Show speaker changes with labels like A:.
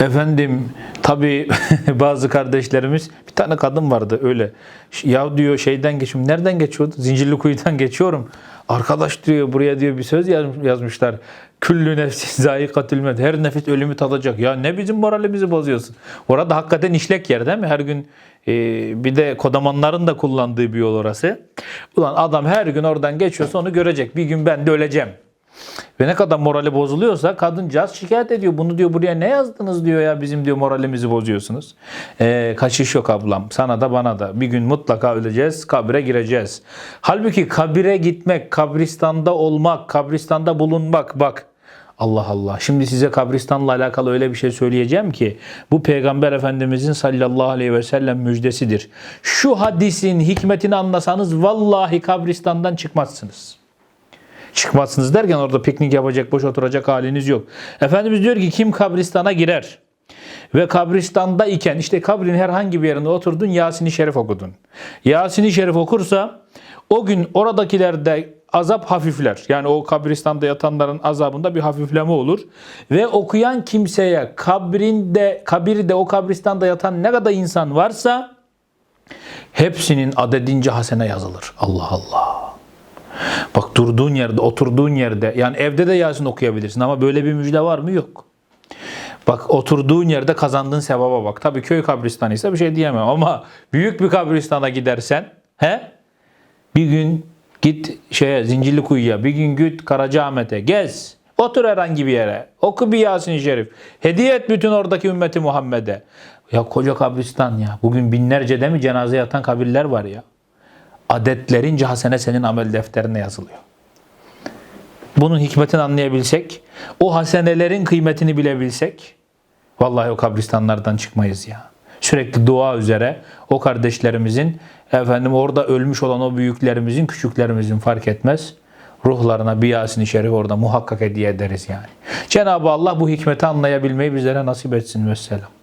A: Efendim tabii bazı kardeşlerimiz bir tane kadın vardı öyle. Ya diyor şeyden geçiyorum. Nereden geçiyordu? Zincirli kuyudan geçiyorum. Arkadaş diyor buraya diyor bir söz yaz- yazmışlar. Küllü nefsin zayikatül mevt. Her nefis ölümü tadacak. Ya ne bizim moralimizi bozuyorsun. Orada hakikaten işlek yer değil mi? Her gün e, bir de kodamanların da kullandığı bir yol orası. Ulan adam her gün oradan geçiyorsa onu görecek. Bir gün ben de öleceğim. Ve ne kadar morali bozuluyorsa kadıncağız şikayet ediyor. Bunu diyor buraya ne yazdınız diyor ya bizim diyor moralimizi bozuyorsunuz. Ee, kaçış yok ablam sana da bana da. Bir gün mutlaka öleceğiz kabire gireceğiz. Halbuki kabire gitmek, kabristanda olmak, kabristanda bulunmak bak. Allah Allah. Şimdi size kabristanla alakalı öyle bir şey söyleyeceğim ki bu peygamber efendimizin sallallahu aleyhi ve sellem müjdesidir. Şu hadisin hikmetini anlasanız vallahi kabristandan çıkmazsınız. Çıkmazsınız derken orada piknik yapacak, boş oturacak haliniz yok. Efendimiz diyor ki kim kabristana girer ve kabristanda iken işte kabrin herhangi bir yerinde oturdun Yasin-i Şerif okudun. Yasin-i Şerif okursa o gün oradakilerde azap hafifler. Yani o kabristanda yatanların azabında bir hafifleme olur. Ve okuyan kimseye kabrinde, kabirde o kabristanda yatan ne kadar insan varsa hepsinin adedince hasene yazılır. Allah Allah. Bak durduğun yerde, oturduğun yerde yani evde de Yasin okuyabilirsin ama böyle bir müjde var mı? Yok. Bak oturduğun yerde kazandığın sevaba bak. Tabii köy kabristanı ise bir şey diyemem ama büyük bir kabristana gidersen he? Bir gün git şeye Zincirli Kuyu'ya, bir gün git Karacaahmet'e gez. Otur herhangi bir yere. Oku bir Yasin-i Şerif. Hediye et bütün oradaki ümmeti Muhammed'e. Ya koca kabristan ya. Bugün binlerce de mi cenaze yatan kabirler var ya adetlerince hasene senin amel defterine yazılıyor. Bunun hikmetini anlayabilsek, o hasenelerin kıymetini bilebilsek, vallahi o kabristanlardan çıkmayız ya. Sürekli dua üzere o kardeşlerimizin, efendim orada ölmüş olan o büyüklerimizin, küçüklerimizin fark etmez. Ruhlarına bir Yasin-i Şerif orada muhakkak hediye ederiz yani. Cenab-ı Allah bu hikmeti anlayabilmeyi bizlere nasip etsin. Vesselam.